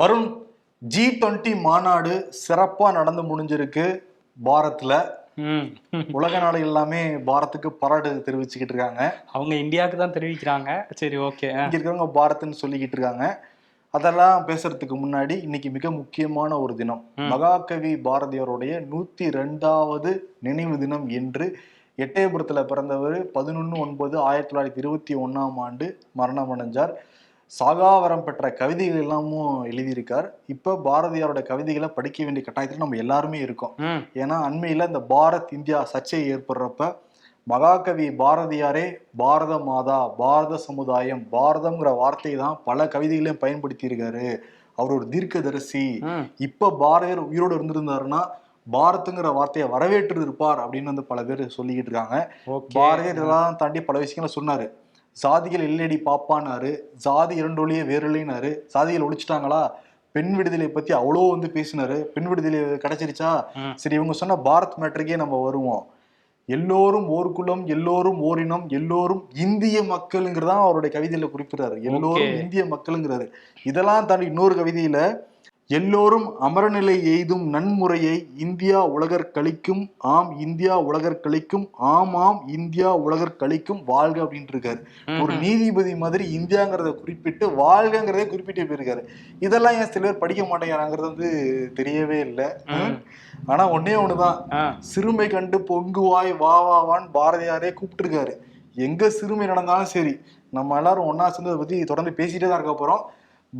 Varun G twenty மாநாடு சிறப்பா நடந்து முடிஞ்சிருக்கு பாரத்ல உலக நாடு எல்லாமே பாரத்துக்கு பாராட்டு தெரிவிச்சுக்கிட்டு இருக்காங்க. அவங்க இந்தியாவுக்கு தான் தெரிவிக்கிறாங்க. சரி ஓகே. இங்க இருக்கிறவங்க பாரத்னு சொல்லிக்கிட்டு இருக்காங்க. அதெல்லாம் பேசுறதுக்கு முன்னாடி இன்னைக்கு மிக முக்கியமான ஒரு தினம். மகாகவி பாரதியாருடைய நூத்தி ரெண்டாவது நினைவு தினம் என்று எட்டயபுரத்துல பிறந்தவர் பதினொன்னு ஒன்பது ஆயிரத்தி தொள்ளாயிரத்தி இருபத்தி ஒன்னாம் ஆண்டு மரணம் அடைஞ்சார் சாகாவரம் பெற்ற கவிதைகள் எல்லாமும் எழுதியிருக்கார். இப்ப பாரதியாரோட கவிதைகளை படிக்க வேண்டிய கட்டாயத்தில் நம்ம எல்லாருமே இருக்கோம். ஏன்னா அண்மையில இந்த பாரத் இந்தியா சர்ச்சை ஏற்படுறப்ப மகாகவி பாரதியாரே பாரத மாதா பாரத சமுதாயம் பாரதம்ங்கிற வார்த்தையை தான் பல கவிதைகளையும் பயன்படுத்தி இருக்காரு அவர் ஒரு தீர்க்கதரிசி. இப்ப பாரதியார் உயிரோடு இருந்திருந்தாருன்னா பாரத்துங்கிற வார்த்தையை வரவேற்று இருப்பார் அப்படின்னு வந்து பல பேர் சொல்லிக்கிட்டு இருக்காங்க. பாரதியார் இதெல்லாம் தாண்டி பல விஷயங்களை சொன்னாரு. சாதிகள் இல்லடி பாப்பானாரு ஜாதி இரண்டொழிய வேறில்லைனாரு சாதிகள் ஒழிச்சிட்டாங்களா? பெண் விடுதலை பத்தி அவ்வளோ வந்து பேசினாரு. பெண் விடுதலை கிடைச்சிருச்சா. சரி இவங்க சொன்ன பாரத் மேட்ருக்கே நம்ம வருவோம். எல்லோரும் ஓர் குலம் எல்லோரும் ஓரினம் எல்லோரும் இந்திய மக்களுங்கிறதா அவருடைய கவிதையில குறிப்பிடுறாரு. எல்லோரும். இந்திய மக்களுங்கிறாரு. இதெல்லாம் தாண்டி இன்னொரு கவிதையில எல்லோரும் அமரநிலை எய்தும் நன்முறையை இந்தியா உலகர் கழிக்கும் ஆம் இந்தியா உலகர் கழிக்கும் ஆம் ஆம் இந்தியா உலகர் கழிக்கும் வாழ்க அப்படின்ட்டு இருக்காரு ஒரு நீதிபதி மாதிரி இந்தியாங்கிறத குறிப்பிட்டு வாழ்கங்கிறதே குறிப்பிட்டு போயிருக்காரு. இதெல்லாம் ஏன் சில பேர் படிக்க மாட்டேங்கிறாங்கிறது வந்து தெரியவே இல்லை. ஆனா ஒன்னே ஒண்ணுதான். சிறுமை கண்டு பொங்குவாய் வா வா வான்னு பாரதியாரே கூப்பிட்டுருக்காரு. எங்க சிறுமை நடந்தாலும் சரி நம்ம எல்லாரும் ஒன்னா சேர்ந்து அதை பத்தி தொடர்ந்து பேசிட்டே தான் இருக்க போறோம்.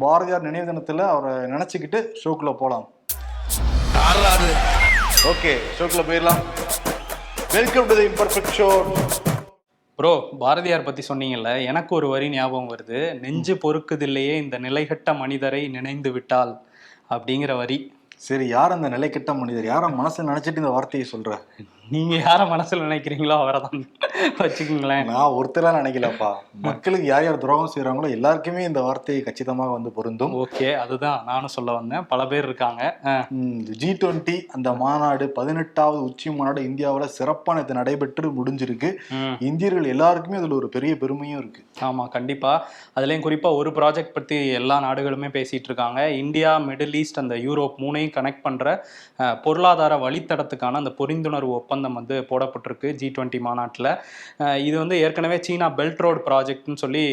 பாரதியார் நினைவு தினத்துல அவரை நினைச்சுக்கிட்டு ஷோக்குள்ள போலாம். ஓகே ஷோக்குள்ள போயிடலாம். Welcome to the imperfect show bro Bharathiyar பத்தி சொன்னீங்கல்ல எனக்கு ஒரு வரி ஞாபகம் வருது. நெஞ்சு பொறுக்குதில்லையே இந்த நிலைகட்ட மனிதரை நினைந்து விட்டால் அப்படிங்கிற வரி. சரி யார் அந்த நிலைக்கெட்ட மனிதர்? யார மனசுல நினைச்சிட்டு இந்த வார்த்தையை சொல்ற? நீங்க யார மனசுல நினைக்கிறீங்களோ அவரை தான் வச்சுக்கோங்களேன். நான் ஒருத்தரா நினைக்கலப்பா. மக்களுக்கு யார் யார் துரோகம் செய்யறாங்களோ எல்லாருக்குமே இந்த வார்த்தை கச்சிதமாக வந்து பொருந்தும். ஓகே அதுதான் நானும் சொல்ல வந்தேன். பல பேர் இருக்காங்க. ஜி டுவெண்ட்டி அந்த மாநாடு பதினெட்டாவது உச்சி மாநாடு இந்தியாவில் சிறப்பான இது நடைபெற்று முடிஞ்சிருக்கு. இந்தியர்கள் எல்லாருக்குமே அதுல ஒரு பெரிய பெருமையும் இருக்கு. ஆமா கண்டிப்பா. அதுலயும் குறிப்பா ஒரு ப்ராஜெக்ட் பத்தி எல்லா நாடுகளுமே பேசிட்டு இருக்காங்க. இந்தியா மிடில் ஈஸ்ட் அந்த யூரோப் மூணையும் கனெக்ட் பண்ற பொருளாதார வழித்தடத்துக்கான அந்த புரிந்துணர்வு ஒப்பந்தம் வந்து போடப்பட்டிருக்கு ஜி டுவெண்ட்டி மாநாட்டில். இது வந்து ஏற்கனவே சீனா பெல்ட் ரோடு ப்ராஜெக்ட்னு சொல்லி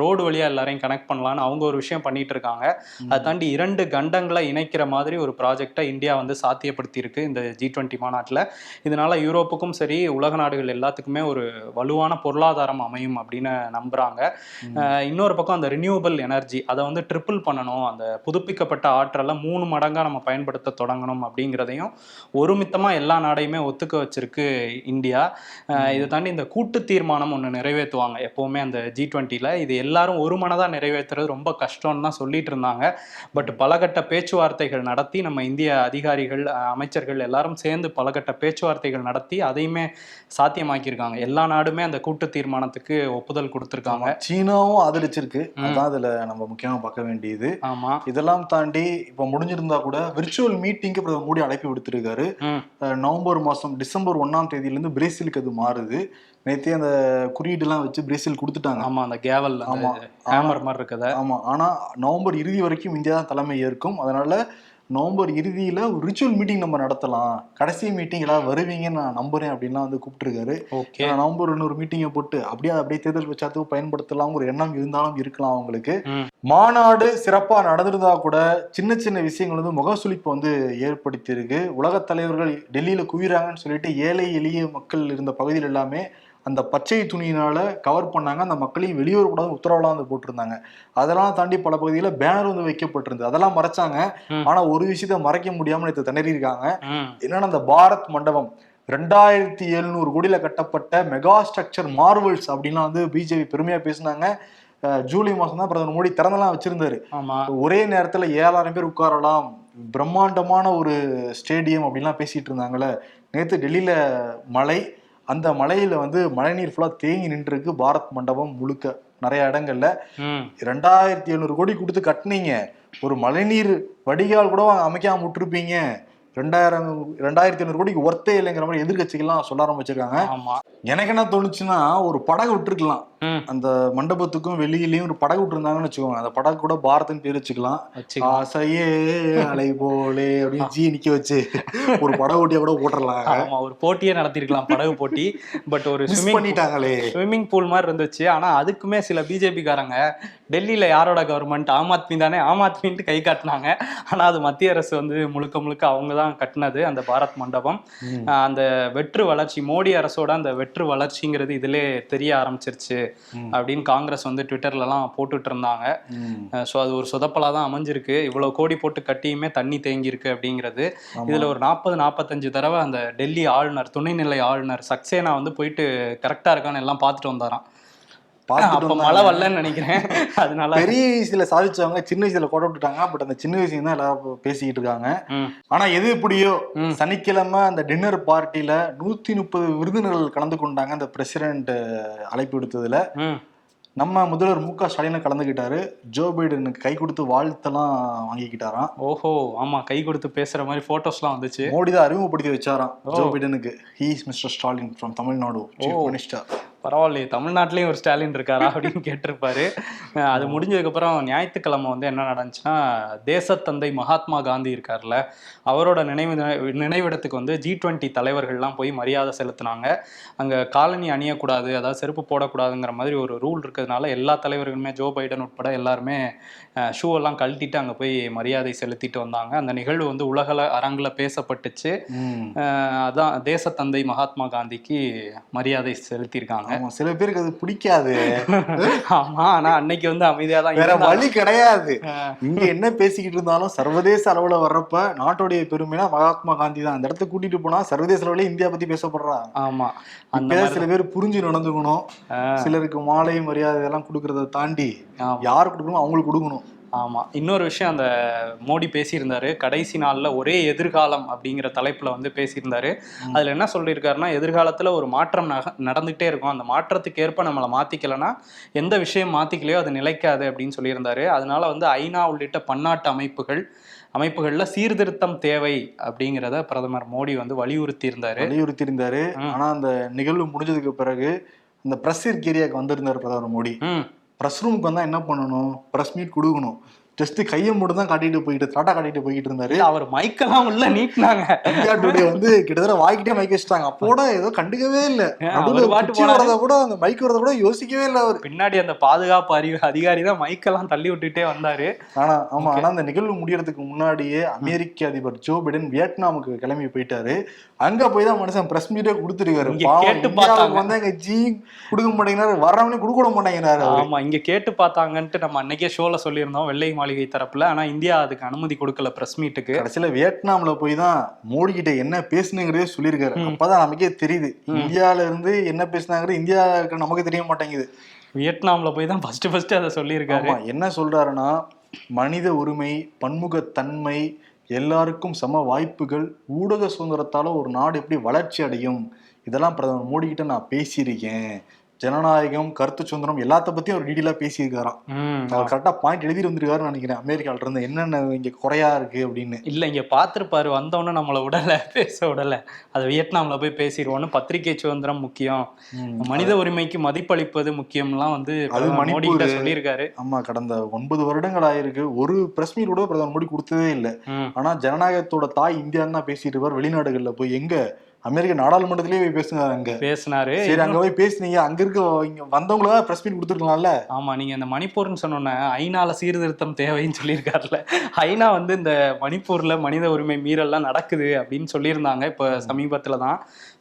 ரோடு வழியா எல்லாரையும் கனெக்ட் பண்ணலான்னு அவங்க ஒரு விஷயம் பண்ணிட்டு இருக்காங்க. அதை தாண்டி இரண்டு கண்டங்களை இணைக்கிற மாதிரி ஒரு ப்ராஜெக்டை இந்தியா வந்து சாத்தியப்படுத்தி இருக்கு இந்த ஜி டுவெண்ட்டி மாநாட்டில். இதனால யூரோப்புக்கும் சரி உலக நாடுகள் எல்லாத்துக்குமே ஒரு வலுவான பொருளாதாரம் அமையும் அப்படின்னு நம்புறாங்க. இன்னொரு பக்கம் அந்த ரினியூவபிள் எனர்ஜி அதை வந்து ட்ரிபிள் பண்ணணும். அந்த புதுப்பிக்கப்பட்ட ஆற்றலை மூணு மடங்கா நம்ம பயன்படுத்த தொடங்கணும் அப்படிங்கிறதையும் ஒருமித்தமா எல்லா நாடையுமே ஒத்துக்க வச்சிருக்கு இந்தியா. இதை தாண்டி இந்த கூட்டு தீர்மானம் ஒன்று நிறைவேற்றுவாங்க. எப்பவுமே அந்த ஜி டுவெண்ட்டியில் இது எல்லாரும் ஒரு மனதா நிறைவேற்றுறது ரொம்ப கஷ்டம்னு தான் சொல்லிட்டு இருந்தாங்க. பட் பலகட்ட பேச்சுவார்த்தைகள் நடத்தி நம்ம இந்திய அதிகாரிகள் அமைச்சர்கள் எல்லாரும் சேர்ந்து பலகட்ட பேச்சுவார்த்தைகள் நடத்தி அதையுமே சாத்தியமாக்கியிருக்காங்க. எல்லா நாடுமே அந்த கூட்டு தீர்மானத்துக்கு ஒப்புதல் கொடுத்துருக்காங்க. சீனாவும் ஆதரிச்சிருக்கு. அதான் அதுல நம்ம முக்கியமா பார்க்க வேண்டியது. ஆமா. இதெல்லாம் தாண்டி இப்ப முடிஞ்சிருந்தா கூட விர்ச்சுவல் மீட்டிங்க்கு பிரதமர் மோடி அழைப்பு விடுத்திருக்காரு ம். அஹ் மாசம் டிசம்பர் ஒன்னாம் தேதியில இருந்து பிரேசிலுக்கு அது மாறுது. நேத்தே அந்த குறியீடுலாம் வச்சு பிரேசில் கொடுத்துட்டாங்க. ஆமா அந்த கேவல் ஆமா. ஹேமர் மாதிரி இருக்குத. ஆமா. ஆனா நவம்பர் இறுதி வரைக்கும் இந்தியா தான் தலைமை ஏற்கும். அதனால நவம்பர் இறுதியில ஒரு ரிச்சுவல் மீட்டிங் நம்ம நடத்தலாம். கடைசி மீட்டிங் எல்லாரும் வருவீங்கன்னு நான் நம்புறேன் அப்படின்லாம் வந்து கூப்பிட்டுருக்காரு. ஓகே. நவம்பர் இன்னொரு மீட்டிங்கை போட்டு அப்படியே அப்படியே தேர்தல் பிரச்சாரத்துக்கு பயன்படுத்தலாம் ஒரு எண்ணம் இருந்தாலும் இருக்கலாம் அவங்களுக்கு. மாநாடு சிறப்பா நடந்திருந்தா கூட சின்ன சின்ன விஷயங்கள் வந்து முகசுளிப்பு வந்து ஏற்படுத்தி இருக்கு உலகத் தலைவர்கள் டெல்லியில குவிறாங்கன்னு சொல்லிட்டு ஏழை எளிய மக்கள் இருந்த பகுதியில் எல்லாமே அந்த பச்சை துணியினால கவர் பண்ணாங்க. அந்த மக்களையும் வெளியூர் கூடாது உத்தரவுலாம் வந்து போட்டிருந்தாங்க. அதெல்லாம் தாண்டி பல பகுதியில் பேனர் வந்து வைக்கப்பட்டிருந்தது. அதெல்லாம் மறைச்சாங்க. ம். ஆனா ஒரு விஷயத்த மறைக்க முடியாம நேற்று திணறி இருக்காங்க ம். என்னன்னா அந்த பாரத் மண்டபம். ரெண்டாயிரத்தி எழுநூறு கோடியில கட்டப்பட்ட மெகா ஸ்ட்ரக்சர் மார்வல்ஸ் அப்படின்லாம் வந்து பிஜேபி பெருமையா பேசினாங்க. ஜூலை மாசம் தான் பிரதமர் மோடி திறந்தெல்லாம் வச்சிருந்தாரு. ஒரே நேரத்துல ஏழாயிரம் பேர் உட்காரலாம். பிரம்மாண்டமான ஒரு ஸ்டேடியம் அப்படின்லாம் பேசிட்டு இருந்தாங்கல்ல. நேத்து டெல்லியில மழை. அந்த மலையில வந்து மழைநீர் ஃபுல்லா தேங்கி நின்றுருக்கு. பாரத் மண்டபம் முழுக்க. நிறைய இடங்கள்ல. ரெண்டாயிரத்தி எழுநூறு கோடி கொடுத்து கட்டுனீங்க. ஒரு மழைநீர் வடிகால் கூட அமைக்காம விட்டுருப்பீங்க. ரெண்டாயிரம் ரெண்டாயிரத்தி ஐநூறு கோடிக்கு ஒர்த்தே இல்லைங்கிற மாதிரி எதிர்கட்சிகள்லாம் சொல்ல ஆரம்பிச்சிருக்காங்க. ஆமா. எனக்கு என்ன தோணுச்சுன்னா ஒரு படகு விட்டுருக்கலாம். அந்த மண்டபத்துக்கும் வெளியிலயும் ஒரு படகு விட்டுருந்தாங்கன்னு வச்சுக்கோங்க. அந்த படகு கூட பாரத்னு பேர் வச்சுக்கலாம். ஆசையே அலை போலே அப்படின்னு ஜி நிக்க வச்சு ஒரு படகு ஓட்டியா கூட போட்டுடலாம் ஆமா ஒரு போட்டியே நடத்திருக்கலாம் படகு போட்டி. பட் ஒரு பண்ணிட்டாங்களே. ஸ்விம்மிங் பூல் மாதிரி இருந்துச்சு. ஆனா அதுக்குமே சில பிஜேபி காரங்க டெல்லியில யாரோட கவர்மெண்ட் ஆம் ஆத்மி தானே? ஆம் ஆத்மின்ட்டு கை காட்டினாங்க. ஆனா அது மத்திய அரசு வந்து முழுக்க முழுக்க அவங்க தான் கட்டினது அந்த பாரத் மண்டபம் அந்த வெற்று வளர்ச்சி மோடி அரசோட அந்த வெற்று வளர்ச்சிங்கிறது இதிலே தெரிய ஆரம்பிச்சிருச்சு. அப்படின்னு காங்கிரஸ் வந்து ட்விட்டர்லலாம் போட்டுட்டு இருந்தாங்க. ஸோ அது ஒரு சொதப்பலா தான் அமைஞ்சிருக்கு இவ்வளவு கோடி போட்டு கட்டியுமே தண்ணி தேங்கி இருக்கு அப்படிங்கிறது. இதுல ஒரு நாற்பது நாற்பத்தஞ்சு தடவை அந்த டெல்லி ஆளுநர் துணைநிலை ஆளுநர் சக்சேனா வந்து போயிட்டு கரெக்டா இருக்கான்னு எல்லாம் பார்த்துட்டு வந்தாராம் வந்தாங்க. மழை வரலன்னு நினைக்கிறேன் அதனால பெரிய வயசுல சாதிச்சவங்க சின்ன வயசுல கொடை விட்டுட்டாங்க பட் அந்த சின்ன வயசுல தான் எல்லாரும் பேசிக்கிட்டு இருக்காங்க ஆனா எது எப்படியோ. சனிக்கிழமை அந்த டின்னர் பார்ட்டில நூத்தி முப்பது விருந்தினர்கள் கலந்து கொண்டாங்க அந்த பிரசிடென்ட் அழைப்பு விடுத்ததுல. நம்ம முதல்வர் மு க ஸ்டாலின் கலந்துக்கிட்டாரு ஜோ பைடனுக்கு கை கொடுத்து வாழ்த்தெல்லாம் வாங்கிக்கிட்டாராம் ஓஹோ ஆமா கை கொடுத்து பேசுற மாதிரி போட்டோஸ்லாம் வந்துச்சு மோடி தான் அறிமுகப்படுத்தி வச்சாராம். Joe பைடனுக்கு he's mister Stalin from Tamil Nadu chief. Minister பரவாயில்லையே தமிழ்நாட்டிலயும் ஒரு ஸ்டாலின் இருக்காரா அப்படின்னு கேட்டிருப்பாரு. அது முடிஞ்சதுக்கு அப்புறம் ஞாயிற்றுக்கிழமை வந்து என்ன நடந்துச்சுன்னா தேசத்தந்தை மகாத்மா காந்தி இருக்கார்ல அவரோட நினைவு நினைவிடத்துக்கு வந்து ஜி டுவெண்ட்டி தலைவர்கள்லாம் போய் மரியாதை செலுத்தினாங்க. அங்க காலனி அணியக்கூடாது அதாவது செருப்பு போடக்கூடாதுங்கிற மாதிரி ஒரு ரூல் இருக்கிறதுனால எல்லா தலைவர்களுமே ஜோ பைடன் உட்பட எல்லாருமே ஷூ எல்லாம் கழட்டிட்டு அங்க போய் மரியாதை செலுத்திட்டு வந்தாங்க. அந்த நிகழ்வு வந்து உலகள அரங்கில் பேசப்பட்டுச்சு. அதான் தேசத்தந்தை மகாத்மா காந்திக்கு மரியாதை செலுத்தியிருக்காங்க. ஆமா. சில பேருக்கு அது பிடிக்காது. ஆமா ஆனா அன்னைக்கு வந்து அமைதியா தான் வேற. வழி கிடையாது. இங்க என்ன பேசிக்கிட்டு இருந்தாலும் சர்வதேச அளவுல வர்றப்ப நாட்டுடைய பெருமைனா மகாத்மா காந்தி தான். அந்த இடத்துக்கு கூட்டிட்டு போனா சர்வதேச அளவுல இந்தியா பத்தி பேசப்படுறா ஆமா. அந்த சில பேர் புரிஞ்சு நடந்துக்கணும். சிலருக்கு மாலை மரியாதை எல்லாம் கொடுக்கறத தாண்டி. யார் கொடுக்கணும் அவங்களுக்கு கொடுக்கணும். ஆமா. இன்னொரு விஷயம் அந்த மோடி பேசியிருந்தாரு கடைசி நாள்ல ஒரே எதிர்காலம் அப்படிங்கிற தலைப்புல வந்து பேசியிருந்தாரு. அதுல என்ன சொல்லியிருக்காருன்னா எதிர்காலத்துல ஒரு மாற்றம் நக நடந்துகிட்டே இருக்கும். அந்த மாற்றத்துக்கு ஏற்ப நம்மளை மாத்திக்கலைன்னா எந்த விஷயம் மாத்திக்கலையோ அது நிலைக்காது அப்படின்னு சொல்லியிருந்தாரு. அதனால வந்து ஐநா உள்ளிட்ட பன்னாட்டு அமைப்புகள் அமைப்புகள்ல சீர்திருத்தம் தேவை அப்படிங்கிறத பிரதமர் மோடி வந்து வலியுறுத்தி இருந்தாரு வலியுறுத்தி இருந்தாரு ம். ஆனா அந்த நிகழ்வு முடிஞ்சதுக்கு பிறகு அந்த பிரஸ் ஏரியாவுக்கு வந்திருந்தாரு பிரதமர் மோடி. பிரஸ் ரூமுக்கு வந்தா என்ன பண்ணணும்? பிரஸ் மீட் கொடுக்கணும். ஜஸ்ட் கையை மட்டும் தான் காட்டிட்டு போயிட்டு டாட்டா காட்டிட்டு போயிட்டு இருந்தாரு. அவர் மைக்கெல்லாம் உள்ள நீட்டினாங்க. இந்தியா டுடே வந்து கிட்டத்தட்ட வாய்க்கிட்டே மைக் வச்சுட்டாங்க. அப்போட ஏதோ கண்டுக்கவே இல்ல. நடுவுல. வரத கூட அந்த மைக் வரத கூட யோசிக்கவே இல்ல அவரு. பின்னாடி அந்த பாதுகாப்பு அறிவு அதிகாரி தான் மைக்கெல்லாம் தள்ளி விட்டுட்டே வந்தாரு. ஆனா ஆமா ஆனா அந்த நிகழ்வு முடியறதுக்கு முன்னாடியே அமெரிக்க அதிபர் ஜோ பைடன் வியட்நாமுக்கு கிளம்பி போயிட்டாரு. அங்க போய் தான் மனுஷன் பிரஸ் மீட்டே கொடுத்துருக்காரு கேட்டு பார்த்தாங்க. வந்து எங்க ஜி கொடுக்க மாட்டேங்கிறாரு வர்றவனே கொடுக்க மாட்டேங்கிறாரு. ஆமா இங்க கேட்டு பார்த்தாங்கன்ட்டு நம்ம அன்னைக்கே ஷோல சொல்லியிருந்தோம் வெள்ளை மாளிகை தரப்புல ஆனா இந்தியா அதுக்கு அனுமதி கொடுக்கல பிரஸ் மீட்டுக்கு கடைசியில வியட்நாம்ல போய் தான் மோடி கிட்ட என்ன பேசுனுங்கிறதே சொல்லியிருக்காரு. அப்பதான் நமக்கே தெரியுது. இந்தியால இருந்து என்ன பேசுனாங்கிறது இந்தியாவுக்கு நமக்கு தெரிய மாட்டேங்குது வியட்நாம்ல போய் தான் ஃபர்ஸ்ட் ஃபர்ஸ்ட் அதை சொல்லியிருக்காரு என்ன சொல்றாருன்னா மனித உரிமை பன்முகத்தன்மை எல்லாருக்கும் சம வாய்ப்புகள் ஊடக சுதந்திரத்தால் ஒரு நாடு எப்படி வளர்ச்சி அடையும்? இதெல்லாம் பிரதமர் மோடிக்கிட்ட நான் பேசியிருக்கேன். ஜனநாயகம் கருத்து சுதந்திரம் எல்லாத்த பத்தியும் அவர் டீட்டெயிலா பேசியிருக்காராம். அவர் கரெக்டா பாயிண்ட் எழுதி வந்திருக்காருன்னு நினைக்கிறேன். அமெரிக்கால இருந்து என்னென்ன இங்க குறையா இருக்கு அப்படின்னு. இல்ல இங்க பாத்திருப்பாரு வந்தவொடனே நம்மள விடல பேச விடல. அது வியட்நாம்ல போய் பேசிடுவோம்னு பத்திரிகை சுதந்திரம் முக்கியம். மனித உரிமைக்கு மதிப்பளிப்பது முக்கியம்லாம் வந்து பிரதமர் மோடி. சொல்லியிருக்காரு. ஆமா கடந்த ஒன்பது வருடங்கள் ஆயிருக்கு. ஒரு பிரஸ் மீட் கூட பிரதமர் மோடி கொடுத்ததே இல்லை. ஆனா ஜனநாயகத்தோட தாய் இந்தியான்னு தான் பேசிட்டு இருப்பார். வெளிநாடுகள்ல போய் எங்க அமெரிக்க நாடாளுமன்றத்திலேயே போய் பேசுங்க அங்க. பேசினாரு. சரி அங்க போய் பேசுனீங்க. அங்க இருக்க இங்க வந்தவங்கள பிரஸ் மீட் கொடுத்துருக்கலாம்ல. ஆமா நீங்க இந்த மணிப்பூர்னு சொன்னோன்னே ஐநால சீர்திருத்தம் தேவைன்னு சொல்லியிருக்காருல்ல ஐநா வந்து இந்த மணிப்பூர்ல மனித உரிமை மீறல்லாம் நடக்குது அப்படின்னு சொல்லியிருந்தாங்க. இப்ப சமீபத்துல தான்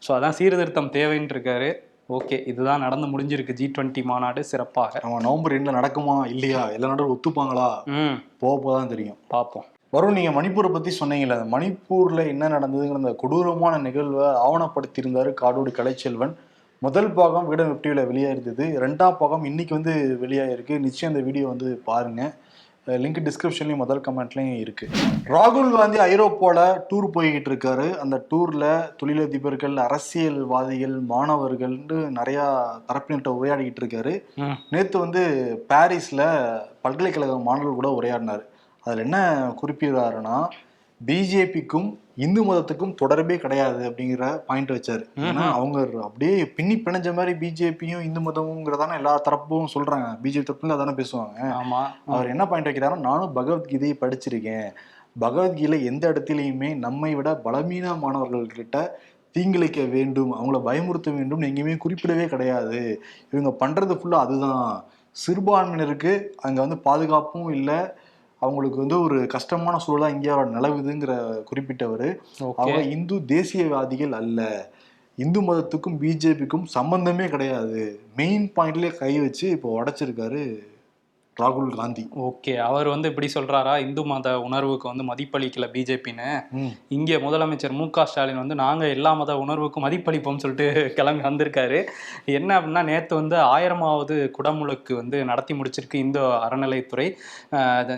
ஸோ அதான் சீர்திருத்தம் தேவைன்னு இருக்காரு. ஓகே இதுதான் நடந்து முடிஞ்சிருக்கு. ஜி டுவெண்ட்டி மாநாடு சிறப்பாக. அவன் நவம்பர் ரெண்டுல நடக்குமா? இல்லையா? எல்லா நாடும் ஒத்துப்பாங்களா? ம். போக போதான் தெரியும். பார்ப்போம் வரும் நீங்க மணிப்பூரை பத்தி சொன்னீங்கல்ல மணிப்பூர்ல என்ன நடந்ததுங்கிற அந்த கொடூரமான நிகழ்வை ஆவணப்படுத்தியிருந்தாரு காடோடி கலைச்செல்வன். முதல் பாகம் விட வெப்டிவில வெளியாயிருந்தது. ரெண்டாம் பாகம் இன்னைக்கு வந்து வெளியாயிருக்கு. நிச்சயம் அந்த வீடியோ வந்து பாருங்க. லிங்க் டிஸ்கிரிப்ஷன்லயும் முதல் கமெண்ட்லயும் இருக்கு. ராகுல் காந்தி ஐரோப்பால டூர் போய்கிட்டு இருக்காரு. அந்த டூர்ல தொழிலதிபர்கள் அரசியல்வாதிகள் மாணவர்கள்னு நிறைய தரப்பினர்கிட்ட உரையாடிக்கிட்டு இருக்காரு. நேத்து வந்து பாரிஸ்ல பல்கலைக்கழக மாணவர்கள் கூட உரையாடினாரு. அதுல என்ன குறிப்பிடுறாருன்னா பிஜேபிக்கும் இந்து மதத்துக்கும் தொடர்பே கிடையாது அப்படிங்கிற பாயிண்ட் வச்சாரு. ஏன்னா அவங்க அப்படியே பின்னி பிணைஞ்ச மாதிரி பிஜேபியும் இந்து மதமுங்கிறதான எல்லா தரப்பும் சொல்றாங்க. பிஜேபி தரப்புல அதானே பேசுவாங்க. ஆமா. அவர் என்ன பாயிண்ட் வைக்கிறாருன்னா நானும் பகவத்கீதையை படிச்சிருக்கேன். பகவத்கீதை எந்த இடத்துலையுமே நம்மை விட பலவீனமானவர்கள்கிட்ட தீங்கிழைக்க வேண்டும் அவங்கள பயமுறுத்த வேண்டும் எங்கேயுமே குறிப்பிடவே கிடையாது. இவங்க பண்றது ஃபுல்லா அதுதான். சிறுபான்மையினருக்கு அங்க வந்து பாதுகாப்பும் இல்லை அவங்களுக்கு வந்து ஒரு கஷ்டமான சூழலா இந்தியாவோட நிலவுதுங்கிற குறிப்பிட்டவர். அவங்க இந்து தேசியவாதிகள் அல்ல. இந்து மதத்துக்கும் பிஜேபிக்கும் சம்பந்தமே கிடையாது. மெயின் பாயிண்ட்லயே கை வச்சு இப்போ உடைச்சிருக்காரு ராகுல் காந்தி. ஓகே அவர் வந்து இப்படி சொல்றாரா? இந்து மத உணர்வுக்கு வந்து மதிப்பளிக்கல பிஜேபின்னு. இங்கே முதலமைச்சர் மு க ஸ்டாலின் வந்து நாங்க எல்லா மத உணர்வுக்கும் மதிப்பளிப்போம்னு சொல்லிட்டு கிளம்பி வந்திருக்காரு. என்ன அப்படின்னா நேத்து வந்து ஆயிரமாவது குடமுழுக்கு வந்து நடத்தி முடிச்சிருக்கு இந்து அறநிலைத்துறை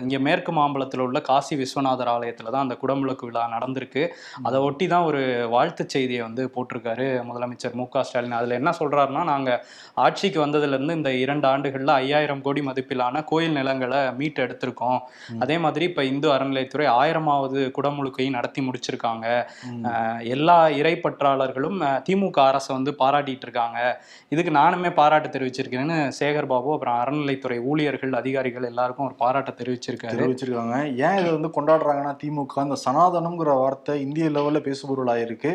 இங்க மேற்கு மாம்பலத்தில் உள்ள காசி விஸ்வநாதர் ஆலயத்துல தான் அந்த குடமுழுக்கு விழா நடந்திருக்கு. அதை ஒட்டி தான் ஒரு வாழ்த்துச் செய்தியை வந்து போட்டிருக்காரு முதலமைச்சர் மு க ஸ்டாலின். அதுல என்ன சொல்றாருன்னா நாங்க ஆட்சிக்கு வந்ததுல இருந்து இந்த இரண்டு ஆண்டுகள்ல ஐயாயிரம் கோடி மதிப்பிலான கோயில் நிலங்களை மீட்டு எடுத்திருக்கோம். அதே மாதிரி இப்ப இந்து அறநிலையத்துறை ஆயிரமாவது குடமுழுக்கையும் நடத்தி முடிச்சிருக்காங்க. எல்லா இறைப்பற்றாளர்களும் திமுக அரசை வந்து பாராட்டிட்டு இருக்காங்க. இதுக்கு நானுமே பாராட்டு தெரிவிச்சிருக்கேன்னு சேகர் பாபு அப்புறம் அறநிலைத்துறை ஊழியர்கள் அதிகாரிகள் எல்லாருக்கும் ஒரு பாராட்டை தெரிவிச்சிருக்காரு. தெரிவிச்சிருக்காங்க. ஏன் இதை வந்து கொண்டாடுறாங்கன்னா திமுக இந்த சனாதனம்ங்கிற வார்த்தை இந்திய லெவல்ல பேசுபொருளாயிருக்கு.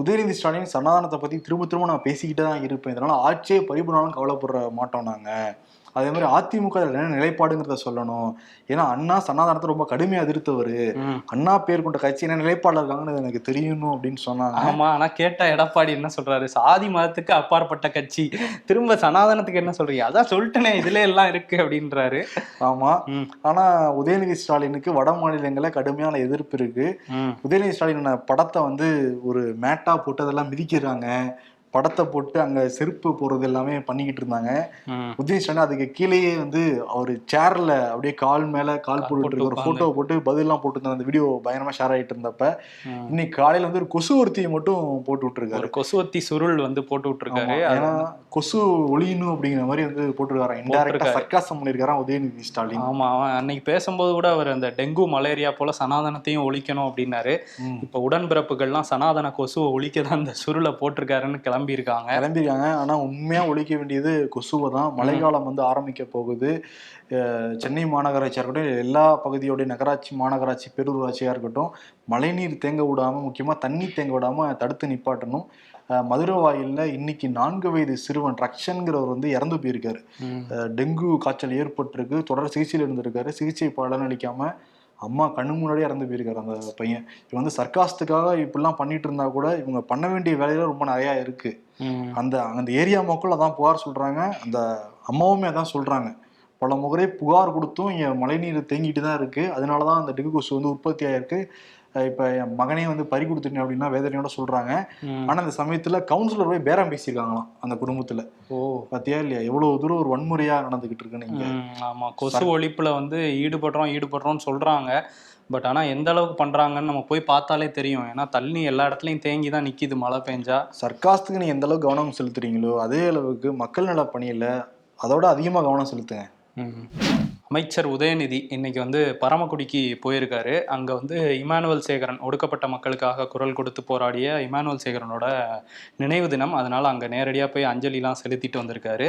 உதயநிதி ஸ்டாலின் சனாதனத்தை பத்தி திரும்ப திரும்ப நான் பேசிக்கிட்டே தான் இருப்பேன். இதனால ஆட்சியே பறிபுறாலும் கவலைப்படுற மாட்டோம் நாங்க. அதே மாதிரி அதிமுக என்ன நிலைப்பாடுங்கிறத சொல்லணும். ஏன்னா அண்ணா சனாதனத்தை ரொம்ப கடுமையா எதிர்த்தவர். அண்ணா பேர் கொண்ட கட்சி என்ன நிலைப்பாடுல இருக்காங்கன்னு எனக்கு தெரியணும் அப்படின்னு சொன்னாங்க. ஆமா ஆனா கேட்ட எடப்பாடி என்ன சொல்றாரு? சாதி மதத்துக்கு அப்பாற்பட்ட கட்சி. திரும்ப சனாதனத்துக்கு என்ன சொல்றீங்க? அதான் சொல்லிட்டேனே இதுல எல்லாம் இருக்கு அப்படின்றாரு. ஆமா. ஆனா உதயநிதி ஸ்டாலினுக்கு வட மாநிலங்கள்ல கடுமையான எதிர்ப்பு இருக்கு. உதயநிதி ஸ்டாலின் படத்தை வந்து ஒரு மேட்டா போட்டு அதெல்லாம் மிதிக்கிறாங்க. படத்தை போட்டு அங்க செருப்பு போடுறது எல்லாமே பண்ணிக்கிட்டு இருந்தாங்க ம். உதயநிதி ஸ்டாலின் அதுக்கு கீழேயே வந்து அவர் சேர்ல அப்படியே கால் மேல கால் போட்டு ஒரு. போட்டோ போட்டு பதிலாம் போட்டு இருந்த அந்த வீடியோ பயங்கரமா ஷேர் ஆயிட்டு இருந்தப்ப. இன்னைக்கு காலையில வந்து ஒரு கொசு ஒருத்தியை மட்டும் போட்டு விட்டுருக்காரு ஒரு கொசுவத்தி சுருள் வந்து போட்டு விட்டுருக்காரு ஏன்னா கொசு ஒளியணும் அப்படிங்கிற மாதிரி வந்து போட்டுருக்காரு இன்டெரக்டா. சர்க்காசம் பண்ணிருக்காராம் உதயநிதி ஸ்டாலின் ஆமா அவன் அன்னைக்கு பேசும்போது கூட அவர் அந்த டெங்கு மலேரியா போல சனாதனத்தையும் ஒழிக்கணும் அப்படின்னாரு. இப்ப உடன்பிறப்புகள்லாம் சனாதன கொசுவை ஒழிக்க தான் இந்த சுருளை போட்டிருக்காருன்னு கிளம்பி இருக்காங்க கிளம்பியிருக்காங்க. ஆனா உண்மையா ஒழிக்க வேண்டியது கொசுவை தான். மழைக்காலம் வந்து ஆரம்பிக்க போகுது. சென்னை மாநகராட்சியா இருக்கட்டும் எல்லா பகுதியோடைய நகராட்சி மாநகராட்சி பேரூராட்சியா இருக்கட்டும் மழைநீர் தேங்க விடாம முக்கியமா தண்ணி தேங்க விடாம தடுத்து நிப்பாட்டணும். மதுரை வாயில்ல இன்னைக்கு நான்கு வயது சிறுவன் ரக்ஷன்கிறவர் வந்து இறந்து போயிருக்காரு. டெங்கு காய்ச்சல் ஏற்பட்டிருக்கு. தொடர் சிகிச்சையில் இருந்திருக்காரு. சிகிச்சை பலனளிக்காம அம்மா கண்ணு முன்னாடியே இறந்து போயிருக்காரு அந்த பையன். இவன் வந்து சர்க்காஸ்டுக்காக இப்படிலாம் பண்ணிட்டு இருந்தா கூட இவங்க பண்ண வேண்டிய வேலையில ரொம்ப நிறைய இருக்கு. அந்த அந்த ஏரியா மக்கள் அதான் புகார் சொல்றாங்க. அந்த அம்மாவுமே அதான் சொல்றாங்க. பல முறை புகார் கொடுத்தும் இங்க மழைநீர் தேங்கிட்டு தான் இருக்கு. அதனாலதான் அந்த டெங்கு கொசு வந்து உற்பத்தி ஆயிருக்கு. அஹ் இப்ப என் மகனே வந்து பறி கொடுத்துட்டேன் அப்படின்னா வேதனையோட சொல்றாங்க. ம். ஆனா இந்த சமயத்துல கவுன்சிலர் போய் பேரம் பேசியிருக்காங்களாம் அந்த குடும்பத்துல. ஓ. பாத்தியா இல்லையா? எவ்வளவு தூரம் ஒரு வன்முறையா நடந்துகிட்டு இருக்கு நீங்க ம், ஆமா. கொசு ஒழிப்புல வந்து ஈடுபடுறோம் ஈடுபடுறோம்னு சொல்றாங்க. பட் ஆனா எந்த அளவுக்கு பண்றாங்கன்னு நம்ம போய் பார்த்தாலே தெரியும். ஏன்னா தண்ணி எல்லா இடத்துலயும் தேங்கி தான் நிக்குது மழை பெஞ்சா. சர்க்காஸ்துக்கு நீங்க எந்த அளவுக்கு கவனம் செலுத்துறீங்களோ அதே அளவுக்கு மக்கள் நல பணியில அதோட அதிகமா கவனம் செலுத்துங்க. ம். அமைச்சர் உதயநிதி இன்னைக்கு வந்து பரமக்குடிக்கு போயிருக்காரு. அங்க வந்து இமானுவல் சேகரன் ஒடுக்கப்பட்ட மக்களுக்காக குரல் கொடுத்து போராடிய இமானுவல் சேகரனோட நினைவு தினம். அதனால அங்க நேரடியா போய் அஞ்சலிலாம் செலுத்திட்டு வந்திருக்காரு.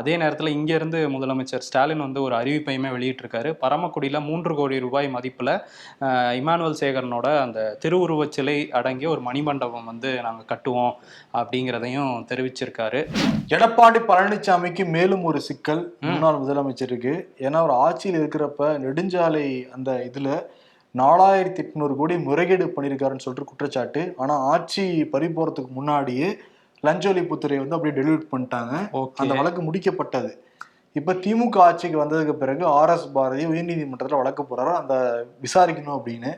அதே நேரத்துல இங்க இருந்து முதலமைச்சர் ஸ்டாலின் வந்து ஒரு அறிவிப்பையுமே வெளியிட்டிருக்காரு. பரமக்குடியில மூன்று கோடி ரூபாய் மதிப்புல இமானுவல் சேகரனோட அந்த திருவுருவச் சிலை அடங்கிய ஒரு மணிமண்டபம் வந்து நாங்க கட்டுவோம் அப்படிங்கிறதையும் தெரிவிச்சிருக்காரு. எடப்பாடி பழனிசாமிக்கு மேலும் ஒரு சிக்கல் முன்னாள் முதலமைச்சருக்கு. ஏன்னா அவர் ஆட்சியில் இருக்கிறப்ப நெடுஞ்சாலை அந்த இதுல நாலாயிரத்தி எட்நூறு கோடி முறைகேடு பண்ணியிருக்காருன்னு சொல்லிட்டு குற்றச்சாட்டு. ஆனா ஆட்சி பறி போறதுக்கு முன்னாடியே லஞ்ச ஒழிப்புத்துறை வந்து அப்படியே டெலிவர்ட் பண்ணிட்டாங்க. அந்த வழக்கு முடிக்கப்பட்டது. இப்ப திமுக ஆட்சிக்கு வந்ததுக்கு பிறகு ஆர் எஸ் பாரதி உயர்நீதிமன்றத்துல வழக்கு போறாரு? அந்த விசாரிக்கணும் அப்படின்னு.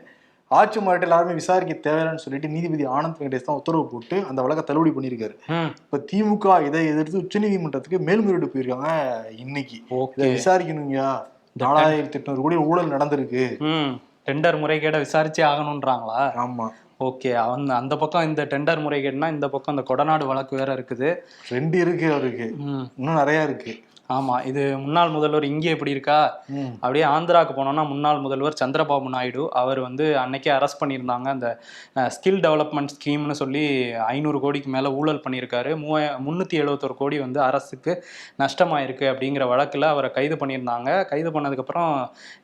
ஆட்சி மாவட்ட எல்லாருமே விசாரிக்க தேவையில்லைன்னு சொல்லிட்டு நீதிபதி ஆனந்த் வெங்கடேஷ் தான் உத்தரவு போட்டு அந்த வழக்கை தள்ளுபடி பண்ணியிருக்காரு. இப்ப திமுக இதை எதிர்த்து உச்சநீதிமன்றத்துக்கு மேல்முறையீடு போயிருக்காங்க இன்னைக்கு. விசாரிக்கணுங்கயா நாலாயிரத்தி எட்நூறு கோடி ஊழல் நடந்திருக்கு. டெண்டர் முறைகேட விசாரிச்சே ஆகணுன்றாங்களா ஆமா. ஓகே. அந்த அந்த பக்கம் இந்த டெண்டர் முறைகேடுனா இந்த பக்கம் இந்த கொடநாடு வழக்கு வேற இருக்குது. ரெண்டு இருக்கு அவருக்கு. இன்னும் நிறைய இருக்கு. ஆமா இது முன்னாள் முதல்வர் இங்கே எப்படி இருக்கா. அப்படியே ஆந்திராவுக்கு போனோம்னா முன்னாள் முதல்வர் சந்திரபாபு நாயுடு அவர் வந்து அன்னைக்கே அரெஸ்ட் பண்ணியிருந்தாங்க. அந்த ஸ்கில் டெவலப்மெண்ட் ஸ்கீம்னு சொல்லி ஐநூறு கோடிக்கு மேலே ஊழல் பண்ணியிருக்காரு. மூவாய முந்நூற்றி எழுபத்தொரு கோடி வந்து அரசுக்கு நஷ்டமாயிருக்கு அப்படிங்கிற வழக்கில் அவரை கைது பண்ணியிருந்தாங்க. கைது பண்ணதுக்கப்புறம்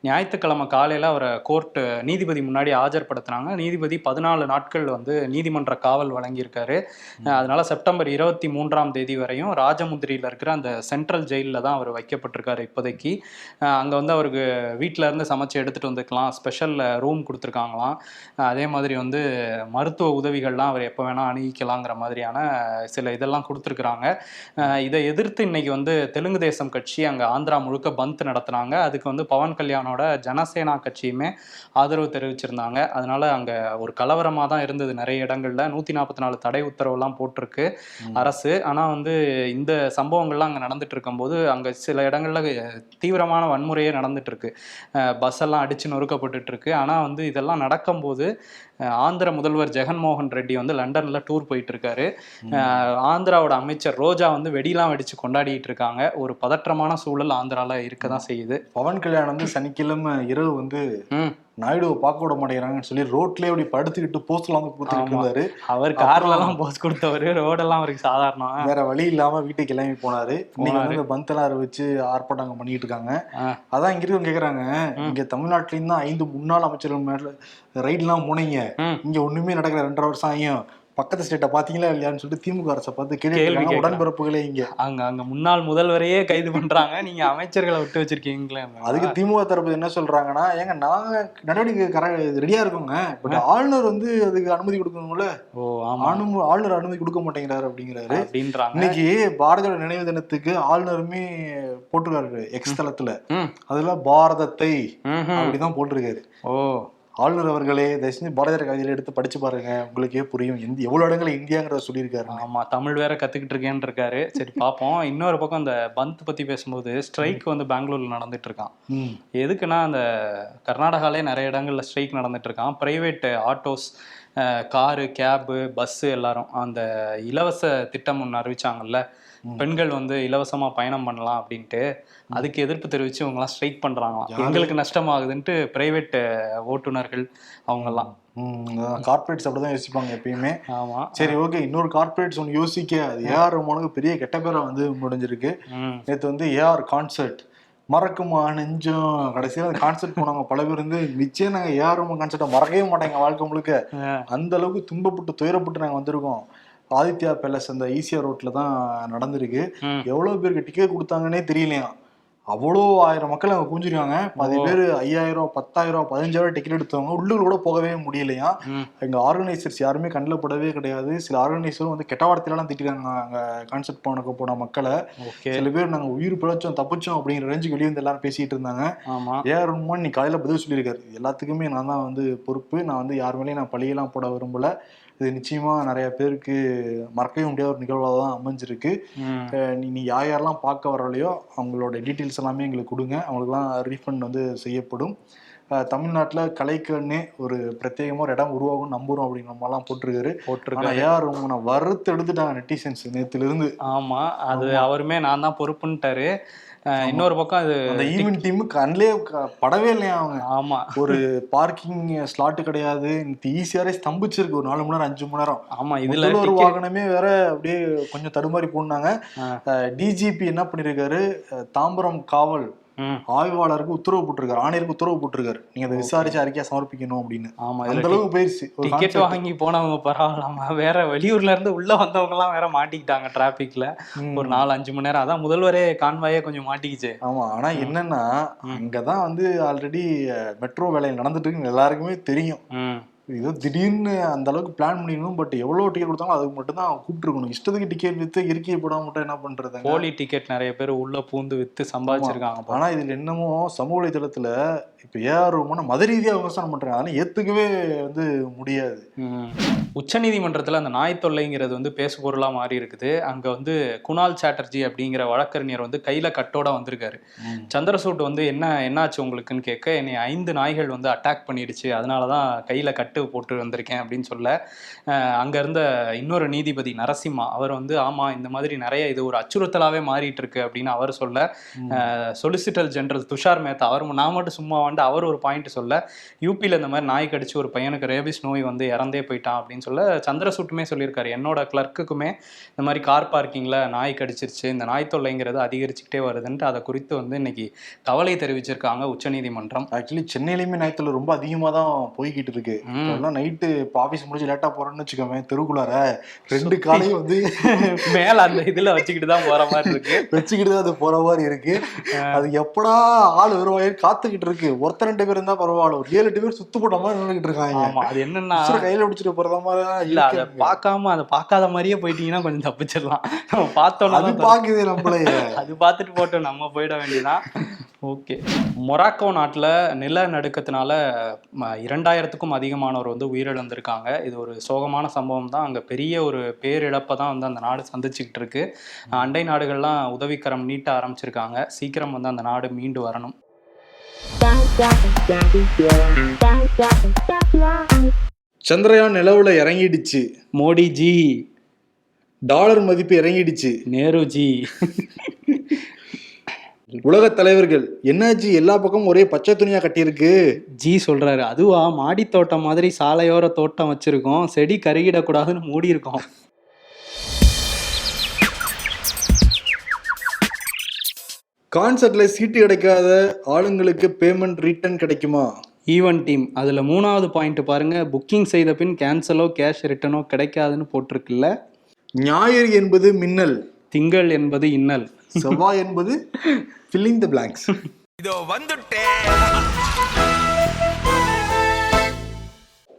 ஞாயிற்றுக்கிழமை காலையில் அவரை கோர்ட்டு நீதிபதி முன்னாடி ஆஜர்படுத்தினாங்க. நீதிபதி பதினாலு நாட்கள் வந்து நீதிமன்ற காவல் வழங்கியிருக்காரு. அதனால செப்டம்பர் இருபத்தி மூன்றாம் தேதி வரையும் ராஜமுந்திரியில் இருக்கிற அந்த சென்ட்ரல் ஜெயிலில் தான் அவர் வைக்கப்பட்டிருக்காரு இப்போதைக்கு. அங்க வந்து அவருக்கு வீட்ல இருந்து சமைச்சு எடுத்துட்டு வந்துக்கலாம். ஸ்பெஷல் ரூம் கொடுத்துருக்காங்களாம். அதே மாதிரி வந்து மருத்துவ உதவிகள்லாம் அவர் எப்போ வேணா அணுகிக்கலாங்கிற மாதிரியான சில இதெல்லாம் கொடுத்துருக்குறாங்க. இதை எதிர்த்து இன்னைக்கு வந்து தெலுங்கு தேசம் கட்சி அங்க ஆந்திரா முழுக்க பந்த் நடத்துனாங்க. அதுக்கு வந்து பவன் கல்யாணோட ஜனசேனா கட்சியுமே ஆதரவு தெரிவிச்சிருந்தாங்க. அதனால அங்க ஒரு கலவரமா தான் இருந்தது நிறைய இடங்கள்ல. நூத்தி நாற்பத்தி நாலு தடை உத்தரவுலாம் போட்டிருக்கு அரசு. ஆனா வந்து இந்த சம்பவங்கள்லாம் அங்க நடந்துட்டு இருக்கும்போது அங்கே சில இடங்களில் தீவிரமான வன்முறையே நடந்துட்டு இருக்கு. பஸ் எல்லாம் அடிச்சு நொறுக்கப்பட்டுட்டு இருக்கு. வந்து இதெல்லாம் நடக்கும்போது ஆந்திர முதல்வர் ஜெகன்மோகன் ரெட்டி வந்து லண்டன்ல டூர் போயிட்டு இருக்காரு ஆந்திராவோட அமைச்சர் ரோஜா வந்து வெடிலாம் வெடிச்சு கொண்டாடிட்டு இருக்காங்க. ஒரு பதற்றமான சூழல் ஆந்திரால இருக்க தான் செய்யுது. பவன் கல்யாண் வந்து சனிக்கிழமை இரவு வந்து நாயுடுவை பார்க்க விட மாட்டேங்கிறாங்கன்னு சொல்லி ரோட்லயே அப்படி படுத்துக்கிட்டு போஸ்ட்லாம் வந்து கொடுத்துட்டு. இருந்தாரு. அவர் கார்ல எல்லாம் போஸ் கொடுத்தவர். ரோடெல்லாம் அவருக்கு சாதாரணம். வேற வழி இல்லாம வீட்டுக்கு கிளம்பி போனாரு. இன்னைக்கு வந்து இந்த பந்தெல்லாம் வச்சு ஆர்ப்பாட்டம் பண்ணிட்டு இருக்காங்க. அதான் இங்க இருக்கவங்க கேக்குறாங்க இங்க தமிழ்நாட்டுல தான் ஐந்து முன்னாள் அமைச்சர்கள் மேல ரைடு எல்லாம் போனீங்க. இங்க ஒண்ணுமே நடக்கல. ரெண்டரை வருஷம் ஆகியும் பக்கத்து ஸ்டேட்டை பாத்தீங்களா இல்லையான்னு சொல்லிட்டு திமுக அரசை பார்த்து கேள்வி. உடன்பிறப்புகளே இங்க. அங்க அங்க முன்னாள் முதல்வரையே கைது பண்றாங்க. நீங்க அமைச்சர்களை விட்டு வச்சிருக்கீங்களே. அதுக்கு திமுக தரப்பு என்ன சொல்றாங்கன்னா ஏங்க நாங்க நடவடிக்கை கர ரெடியா இருக்கோங்க. பட் ஆளுநர் வந்து அதுக்கு அனுமதி கொடுக்கணும்ல? ஓ ஆமா. அனு- ஆளுநர் அனுமதி கொடுக்க மாட்டேங்கிறாரு அப்படிங்கிறாரு. அப்படின்றாங்க. இன்னைக்கு பாரதியோட நினைவு தினத்துக்கு ஆளுநருமே போட்டிருக்காரு எக்ஸ் தளத்துல. அதுல பாரதத்தை. அப்படிதான் போட்டிருக்காரு. ஓ. ஆளுநர் அவர்களே தயவு செஞ்சு பாரதியார் கவிதையில எடுத்து படிச்சு பாருங்க. உங்களுக்கே புரியும். இந்தி எவ்வளவு இடங்கள் இந்தியாங்கிறத சொல்லியிருக்காரு ஆமா தமிழ் வேற கத்துக்கிட்டு இருக்கேன்னு இருக்காரு. சரி பாப்போம். இன்னொரு பக்கம் அந்த பந்த் பத்தி பேசும்போது ஸ்ட்ரைக் வந்து பெங்களூர்ல நடந்துட்டு இருக்கான். எதுக்குன்னா அந்த கர்நாடகாலே நிறைய இடங்கள்ல ஸ்ட்ரைக் நடந்துட்டு இருக்கான். Private autos car cab bus எல்லாரும் அந்த இலவச திட்டம் ஒன்று அறிவிச்சாங்கல்ல. பெண்கள் வந்து இலவசமா பயணம் பண்ணலாம் அப்படின்ட்டு அதுக்கு எதிர்ப்பு தெரிவிச்சு இவங்கெல்லாம் ஸ்ட்ரைக் பண்றாங்களாம். எங்களுக்கு நஷ்டமாகுதுன்ட்டு பிரைவேட் ஓட்டுநர்கள் அவங்கெல்லாம். கார்பரேட்ஸ் அப்படிதான் யோசிப்பாங்க எப்பயுமே. ஆமா. சரி ஓகே இன்னொரு கார்பரேட்ஸ் ஒன்று யோசிக்க. அது ஏஆர் ரஹ்மானுக்கு பெரிய கெட்ட பேரா வந்து முடிஞ்சிருக்கு. நேற்று வந்து ஏஆர் கான்சர்ட் மறக்குமா நெஞ்சம்? கடைசியில் அந்த கான்சர்ட் போனவங்க பல பேர் வந்து நிச்சயம் நாங்கள் ஏஆர் ரஹ்மான் கான்சர்ட்டை மறக்கவே மாட்டாங்க வாழ்க்கை முழுக்க. அந்த அளவுக்கு துன்பப்பட்டு துயரப்பட்டு நாங்கள் வந்திருக்கோம். ஆதித்யா பேலஸ் அந்த ஈசிஆர் ரோட்ல தான் நடந்திருக்கு ம். எவ்வளோ பேருக்கு டிக்கெட் கொடுத்தாங்கன்னே தெரியலையாம் அவ்வளோ ஆயிரம் மக்கள் அங்கே குஞ்சிருக்காங்க பாதி. பேர் ஐயாயிரம் பத்தாயிரம் பதினஞ்சாயிரம் டிக்கெட் எடுத்தவங்க உள்ளூர் கூட போகவே முடியலையா. எங்க ஆர்கனைசர்ஸ் யாருமே கண்ணில் படவே கிடையாது. சில ஆர்கனைசரும் வந்து கெட்ட வார்த்தையெல்லாம் திட்டிருக்காங்க அங்க கான்செப்ட் போனக்கு போன மக்களை. சில பேர் நாங்க உயிர் பிழைச்சோம் தப்பிச்சோம் அப்படிங்கிற ரேஞ்சுக்கு வெளியே வந்து எல்லாரும் பேசிட்டு இருந்தாங்க. ஏஆர் ரஹ்மான் நீ காலையில பதில் சொல்லியிருக்காரு. எல்லாத்துக்குமே நான் தான் வந்து பொறுப்பு. நான் வந்து யார் மேலேயும் நான் பழியெல்லாம் போட விரும்பல. இது நிச்சயமா நிறைய பேருக்கு மறக்கவே முடியாத ஒரு நிகழ்வாக தான் அமைஞ்சிருக்கு நீ யார் யாரெல்லாம் பார்க்க வரலையோ அவங்களோட டீட்டெயில்ஸ் எல்லாமே எங்களுக்கு கொடுங்க. அவங்களுக்குலாம் ரீஃபண்ட் வந்து செய்யப்படும். தமிழ்நாட்டில் கலைக்கண்ணே ஒரு பிரத்யேகமாக ஒரு இடம் உருவாகும் நம்புறோம் அப்படிங்கிற மாதிரிலாம் போட்டிருக்காரு. போட்டிருக்காரு. யார் உங்களை வறுத்து எடுத்துட்டாங்க நெட்டிசன்ஸ் நேத்துல இருந்து ஆமா அது அவருமே நான் தான் பொறுப்புன்ட்டாரு. இன்னொரு பக்கம் அது அந்த ஈவென்ட் டீம் கண்ணிலே படவே இல்லையா அவங்க? ஆமா. ஒரு பார்க்கிங் ஸ்லாட் கிடையாது. ஈஸியாரே ஸ்தம்பிச்சிருக்கு. ஒரு நாலு மணி நேரம் அஞ்சு மணி நேரம். ஆமா இதுல ticket- வாகனமே வேற அப்படியே கொஞ்சம் தடுமாறி போனாங்க. டிஜிபி என்ன பண்ணிருக்காரு? தாம்பரம் காவல். ஆய்வாளருக்கு உத்தரவு போட்டிருக்காரு ஆணையருக்கு உத்தரவு போட்டிருக்காரு. நீங்க அதை விசாரிச்சு அறிக்கையா சமர்ப்பிக்கணும் அப்படின்னு. ஆமா அந்த அளவுக்கு போயிருச்சு. டிக்கெட். வாங்கி போனவங்க பரவாயில்லாம வேற வெளியூர்ல இருந்து உள்ள வந்தவங்க எல்லாம் வேற மாட்டிக்கிட்டாங்க டிராபிக்ல. ஒரு நாலு அஞ்சு மணி நேரம். அதான் முதல்வரே கான்வாயே கொஞ்சம் மாட்டிக்கிச்சு. ஆமா ஆனா என்னன்னா அங்கதான் வந்து ஆல்ரெடி மெட்ரோ வேலைகள் நடந்துட்டு இருக்குன்னு எல்லாருக்குமே தெரியும். ஏதோ திடீர்னு அந்த அளவுக்கு பிளான் பண்ணிடணும் பட் எவ்வளவு டிக்கெட் கொடுத்தாலும் அதுக்கு மட்டும் தான் கூப்பிட்டுருக்கணும். இஷ்டத்துக்கு டிக்கெட் வித்து இறுக்கிய போடாம மட்டும் என்ன பண்றதுங்க? போலி டிக்கெட் நிறைய பேர் உள்ள பூந்து வித்து சம்பாதிச்சிருக்காங்க. ஆனா இதுல என்னமோ சமூக வலைதளத்துல இப்ப ஏஆர் ரகுமான மத ரீதியா விமர்சனம் பண்றாங்க. அதெல்லாம் ஏத்துக்கவே வந்து முடியாது. உச்சநீதிமன்றத்தில் அந்த நாய் தொல்லைங்கிறது வந்து பேசு பொருளாக மாறி இருக்குது. அங்கே வந்து குணால் சாட்டர்ஜி அப்படிங்கிற வழக்கறிஞர் வந்து கையில் கட்டோட வந்திருக்காரு. சந்திரசூட் வந்து என்ன என்னாச்சு உங்களுக்குன்னு கேட்க என்னை ஐந்து நாய்கள் வந்து அட்டாக் பண்ணிடுச்சு. அதனால தான் கையில் கட்டு போட்டு வந்திருக்கேன் அப்படின்னு சொல்ல அங்க இருந்த இன்னொரு நீதிபதி நரசிம்மா அவர் வந்து ஆமா இந்த மாதிரி நிறைய இது ஒரு அச்சுறுத்தலாவே மாறிட்டு இருக்கு அப்படின்னு அவர் சொல்ல சொலிசிட்டர் ஜெனரல் துஷார் மேத்தா அவர் நான் மட்டும் சும்மா வந்து அவர் ஒரு பாயிண்ட் சொல்ல யூபியில் இந்த மாதிரி நாய் கடிச்சு ஒரு பையனுக்கு ரேபிஸ் நோய் வந்து இறந்தே போயிட்டான் அப்படின்னு சொல்ல சந்திரசூட்டுமே சொல்லியிருக்காரு. என்னோட கிளர்க்குக்குமே இந்த மாதிரி கார் பார்க்கிங்கில் நாய் கடிச்சிருச்சு இந்த நாய் தொல்லைங்கிறது அதிகரிச்சுக்கிட்டே வருதுன்ட்டு அதை குறித்து வந்து இன்னைக்கு கவலை தெரிவிச்சிருக்காங்க உச்சநீதிமன்றம். ஆக்சுவலி சென்னையிலயுமே நைத்துல ரொம்ப அதிகமா தான் போய்கிட்டு இருக்கு. எல்லாம் நைட்டு இப்போ ஆஃபீஸ் முடிஞ்சு லேட்டா போறோம்னு வச்சுக்கோங்க தெருக்குள்ளார ரெண்டு காலையும் வந்து மேல அந்த இதுல வச்சுக்கிட்டு தான் போற மாதிரி இருக்கு. வச்சுக்கிட்டு தான் அது போற மாதிரி இருக்கு. அது எப்படா ஆள் வருவாயின்னு காத்துக்கிட்டு இருக்கு. ஒருத்தர் ரெண்டு பேர் இருந்தா பரவாயில்ல. ஒரு ஏழு எட்டு பேர் சுத்து போட்ட மாதிரி நின்றுகிட்டு இருக்காங்க. ஆமா அது என்னன்னா கையில பிடிச்சிட்டு போறத மாதிரி இல்ல அதை. பார்க்காம அதை பார்க்காத மாதிரியே போயிட்டீங்கன்னா கொஞ்சம் தப்பிச்சிடலாம். நம்ம பார்த்தோம்னா அது பாக்குது நம்மளைய அது பார்த்துட்டு போட்டோம் நம்ம போயிட வேண்டியதான் ஓகே. மொராக்கோ நாட்டில் நிலநடுக்கத்தினால ம, இரண்டாயிரத்துக்கும் அதிகமானவர் வந்து உயிரிழந்திருக்காங்க. இது ஒரு சோகமான சம்பவம் தான். அங்கே பெரிய ஒரு பேரிழப்பை தான் வந்து அந்த நாடு சந்திச்சுக்கிட்டு இருக்கு. அண்டை நாடுகள்லாம் உதவிக்கரம் நீட்ட ஆரம்பிச்சிருக்காங்க. சீக்கிரம் வந்து அந்த நாடு மீண்டு வரணும். சந்திரயான் நிலவுல இறங்கிடுச்சு. மோடிஜி. டாலர் மதிப்பு இறங்கிடுச்சு. நேருஜி. உலக தலைவர்கள் என்னாச்சு? எல்லா பக்கமும் ஒரே பச்சை துணியா கட்டியிருக்கு. ஜி சொல்றாரு அதுவா? மாடி தோட்டம் மாதிரி சாலையோர தோட்டம் வச்சிருக்கோம். செடி கருகிடக்கூடாதுன்னு மூடி இருக்கோம் கான்சர்ட்ல சீட்டு கிடைக்காத ஆளுங்களுக்கு பேமெண்ட் ரிட்டர்ன் கிடைக்குமா? ஈவன் டீம் அதில் மூணாவது பாயிண்ட் பாருங்க. புக்கிங் செய்த பின் கேன்சலோ கேஷ் ரிட்டனோ கிடைக்காதுன்னு போட்டிருக்குல்ல? ஞாயிறு என்பது மின்னல். திங்கள் என்பது இன்னல். செவ்வாய் என்பது ஃபில்லிங் த பிளாங்க்ஸ் இதோ வந்துட்டேன்.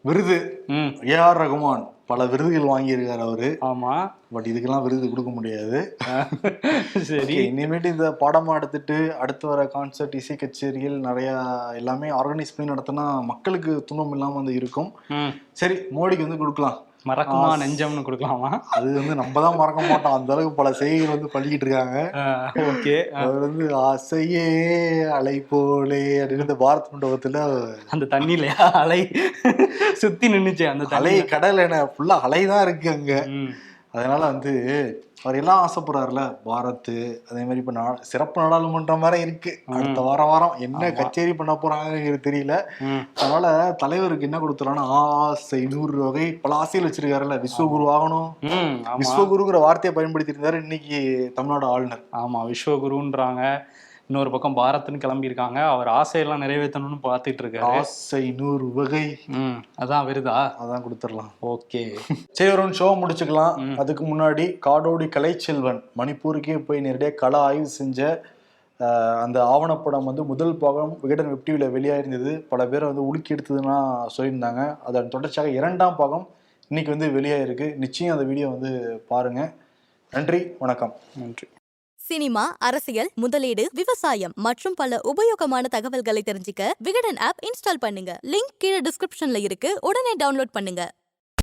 விருது. ம். ஏஆர் ரகுமான் பல விருதுகள் வாங்கியிருக்காரு அவரு. ஆமா. பட் இதுக்கெல்லாம் விருது கொடுக்க முடியாது. சரி. இனிமேட்டு இந்த பாடமா எடுத்துட்டு அடுத்து வர கான்சர்ட் இசை கச்சேரிகள் நிறைய எல்லாமே ஆர்கனைஸ் பண்ணி நடத்தினா மக்களுக்கு துன்பம் இல்லாம வந்து இருக்கும். சரி மோடிக்கு வந்து கொடுக்கலாம். மறக்குமா நெஞ்சம்னு கொடுக்கலாமா? அது வந்து நம்ம தான் மறக்க மாட்டோம். அந்த அளவுக்கு பல செய்திகள் வந்து பள்ளிக்கிட்டு இருக்காங்க. ஓகே. அவர் வந்து ஆசையே அலை போலே அப்படின்னு இந்த பாரத் மண்டபத்துல அந்த தண்ணிலையா அலை சுத்தி நின்னுச்சு அந்த அலை கடல் என ஃபுல்லா அலை தான் இருக்கு அங்க. அதனால வந்து அவர் எல்லாம் ஆசைப்படுறாருல பாரத் அதே மாதிரி இப்ப நா- சிறப்பு நாடாளுமன்றம் வேற இருக்கு. அடுத்த வாரம் வாரம் என்ன கச்சேரி பண்ண போறாங்கிறது தெரியல. அதனால தலைவருக்கு என்ன கொடுத்துறான்னா ஆசை நூறு வகை பல ஆசைகள் வச்சிருக்காருல்ல விஸ்வகுரு ஆகணும். விஸ்வகுருங்கிற வார்த்தையை பயன்படுத்தி இருந்தாரு இன்னைக்கு தமிழ்நாடு ஆளுநர். ஆமா விஸ்வகுருன்றாங்க. இன்னொரு பக்கம் பாரத்னு கிளம்பியிருக்காங்க. அவர் ஆசையெல்லாம் நிறைவேற்றணும்னு பார்த்துட்டு இருக்காரு ஆசை நூறு வகை. ம் அதான் வருதா? அதான் கொடுத்துடலாம். ஓகே. சரி ஒரு ஷோ முடிச்சுக்கலாம் அதுக்கு முன்னாடி காடோடி கலைச்செல்வன் மணிப்பூருக்கே போய் நேரடியாக கள ஆய்வு செஞ்ச அந்த ஆவணப்படம் வந்து முதல் பாகம் விகடன் வெப் டிவியில் வெளியாயிருந்தது. பல பேரை வந்து உலுக்கி எடுத்ததுன்னா சொல்லியிருந்தாங்க. அதன் தொடர்ச்சியாக இரண்டாம் பாகம் இன்னைக்கு வந்து வெளியாயிருக்கு. நிச்சயம் அந்த வீடியோ வந்து பாருங்க. நன்றி வணக்கம். நன்றி. சினிமா அரசியல் முதலீடு விவசாயம் மற்றும் பல உபயோகமான தகவல்களை தெரிஞ்சுக்க விகடன் ஆப் இன்ஸ்டால் பண்ணுங்க. லிங்க் கீழே டிஸ்கிரிப்ஷன்ல இருக்கு. உடனே டவுன்லோட் பண்ணுங்க.